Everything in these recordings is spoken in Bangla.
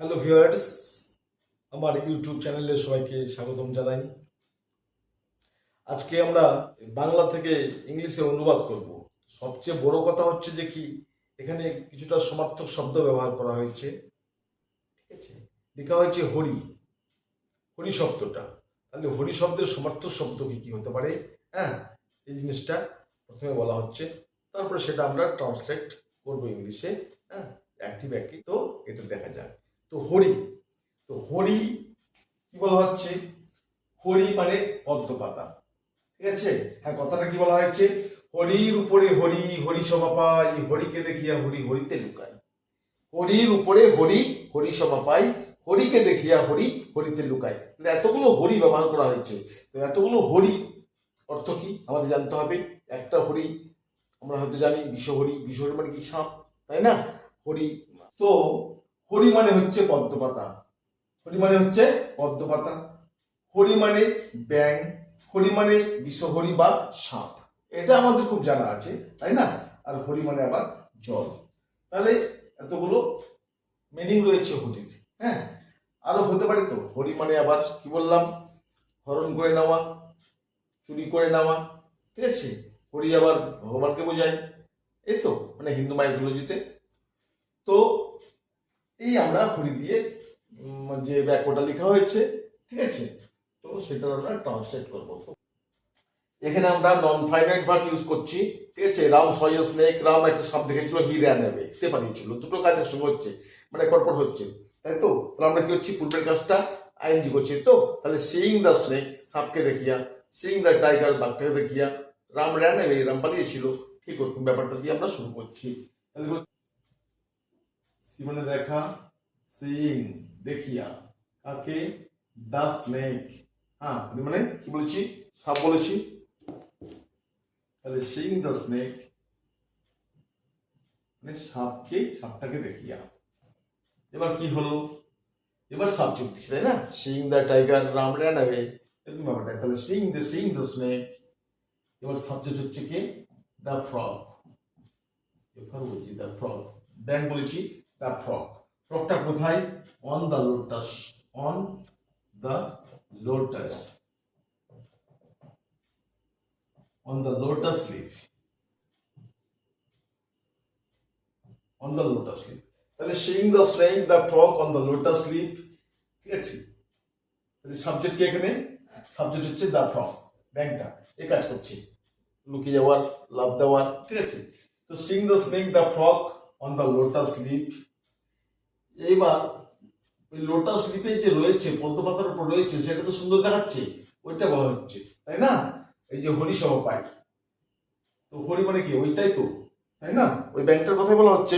হ্যালো ভিউয়ার্স আমার ইউটিউব চ্যানেলে সবাইকে স্বাগতম জানাই। আজকে আমরা বাংলা থেকে ইংলিশে অনুবাদ করব। সবচেয়ে বড় কথা হচ্ছে যে কি, এখানে কিছুটা সমার্থক শব্দ ব্যবহার করা হয়েছে। ঠিক আছে? লেখা হয়েছে হরি। হরি শব্দটা। তাহলে হরি শব্দের সমার্থক শব্দ কি কি হতে পারে? হ্যাঁ এই জিনিসটা প্রথমে বলা হচ্ছে। তারপরে সেটা আমরা ট্রান্সলেট করব ইংলিশে। হ্যাঁ অ্যাক্টিভ অ্যাক্টিভ তো এটা দেখা যাক। তো হরি তো হরি কি বলা হচ্ছে? হরি মানে পদ্ম পাতা ঠিক আছে? হ্যাঁ কথাটা কি বলা হয়েছে? হরির উপরে হরি হরি সভা পাই হরিকে দেখিয়া হরি হরিতে লুকাই হরির উপরে হরি হরি সভা পাই হরিকে দেখিয়া হরি হরিতে লুকাই তাহলে এতগুলো হরি ব্যবহার করা হয়েছে। তো এতগুলো হরি, অর্থ কি? আমাদের জানতে হবে। একটা হরি, আমরা হয়তো জানি, বিষহরি বিষহরি মানে কি সাপ, তাই না? হরি, তো হরি মানে হচ্ছে পদ্মপাতা। হরি মানে হচ্ছে পদ্মপাতা। হরি মানে ব্যাং হরি মানে বিষহরি বা সাপ। এটা আমাদের খুব জানা আছে, তাই না? আর হরি মানে আবার জল। তাহলে এতগুলো মিনিং রয়েছে হরির হ্যাঁ? আরও হতে পারে তো হরি মানে আবার কি বললাম? হরণ করে নেওয়া, চুরি করে নেওয়া, ঠিক আছে? হরি আবার ভগবানকে বোঝায়। এই তো মানে হিন্দু মায়ের মাইথোলজিতে। তো এই আমরা হরি দিয়ে যে ব্যাকওয়ার্ডটা লেখা হয়েছে, ঠিক আছে? তো সেটা আমরা ট্রান্সলেট করব। এখানে আমরা নন ফাইনাইট ভার্ব ইউজ করছি, ঠিক আছে? রাম সয় স্নেক, রাম একটা সাপ দেখেছিল হি র্যান নেবে সে পাঠিয়েছিল। দুটো কাজ একসঙ্গে হচ্ছে মানে পরপর হচ্ছে, তাই তো? তাহলে আমরা কি হচ্ছি পূর্বের কাজটা আইনজি করছি, তো? তাহলে সিইং দ্য স্নেক সাপকে দেখিয়া সিইং দ্য টাইগার বাঘটাকে দেখিয়া, রাম র্যান নেবে রাম পালিয়েছিল, ঠিক ওরকম ব্যাপারটা দিয়ে আমরা শুরু করছি। তাহলে জীবনে দেখা সিইং দেখিয়া। কাকে? দা স্নেক হ্যাঁ মানে কি বলেছি? সাপ বলেছি। তাহলে সিইং দ্য স্নেক মানে সাপকে, সাপটাকে দেখিয়া। এবার কি হলো? এবার সাবজেক্ট দিচ্ছে তাই না? Seeing the tiger ran away এরকম ব্যাপারটা। তাহলে seeing the seeing the snake এবার সাবজেক্ট হচ্ছে কি? দ্য ফ্রগ এবার বলছি দ্য ফ্রগ ব্যাং বলেছি দ্য ফ্রগ ফ্রগটা কোথায়? On the lotus on the lotus on the lotus leaf on the lotus leaf তাহলে seeing the snake the frog on the lotus leaf ঠিক আছে? তাহলে সাবজেক্ট কি এখানে? সাবজেক্ট হচ্ছে দ্য ফ্রগ ব্যাংকটা। এ কাজ করছে। লুকিয়ে যাওয়ার লাভ দেওয়ার। ঠিক আছে? তো seeing the snake the frog on the lotus leaf এইবার ওই লোটাস লিপে যে রয়েছে পদ্ম পাতার উপর রয়েছে, সেটা তো সুন্দর দেখাচ্ছে, ওইটা বলা হচ্ছে, তাই না? এই যে হরি সহ পাই। তো হরি মানে কি? ওইটাই তো, তাই না? ওই ব্যাংকটার কথাই বলা হচ্ছে।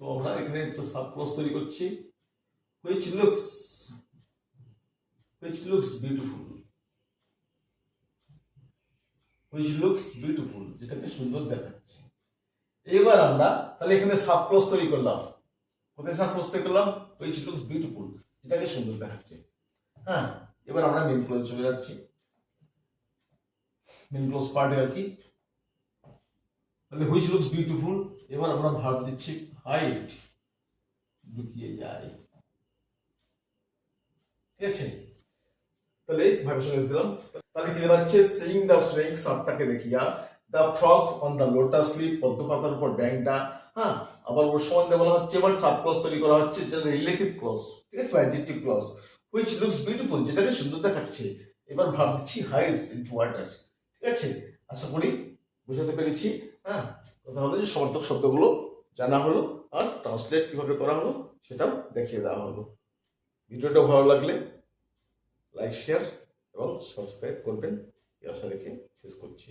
তো আমরা এখানে তো সাব ক্লজ তৈরি করছি। Which looks which looks beautiful which looks beautiful যেটাকে সুন্দর দেখাচ্ছে। এবার আমরা তাহলে এখানে সাব ক্লজ তৈরি করলাম। কোথায় সাবক্লস তৈরি করলাম? হুইচ লুকস বিউটিফুল যেটাকে সুন্দর দেখাচ্ছে। হ্যাঁ এবার আমরা মেন ক্লোজ চলে যাচ্ছি। মেন ক্লোজ পার্টে আর কি। তাহলে হুইচ লুকস বিউটিফুল এবার আমরা ভার্ব দিচ্ছি হাইট লুকিয়ে যায়। ঠিক আছে? তাহলে ভাবে সঙ্গে দিলাম তাহলে কি দাঁড়াচ্ছে সেইং দ্য স্নেক সাপটাকে দেখিয়া the frog on the lotus leaf পদ্ম পাতার উপর ব্যাংকটা হ্যাঁ আবার ওর সম্বন্ধে বলা হচ্ছে, এবার সাব ক্লজ তৈরি করা হচ্ছে, যেটা রিলেটিভ ক্লজ ঠিক আছে adjective clause which looks beautiful যেটাকে সুন্দর দেখাচ্ছে। এবার ভাব দিচ্ছি হাইটস ইন ওয়াটার ঠিক আছে? আশা করি বুঝাতে পেরেছি হ্যাঁ কথা হলো যে সমর্থক শব্দগুলো জানা হলো আর ট্রান্সলেট কীভাবে করা হলো, সেটাও দেখিয়ে দেওয়া হলো। ভিডিওটা ভালো লাগলে লাইক শেয়ার এবং সাবস্ক্রাইব করবেন, এই আশা রেখে শেষ করছি।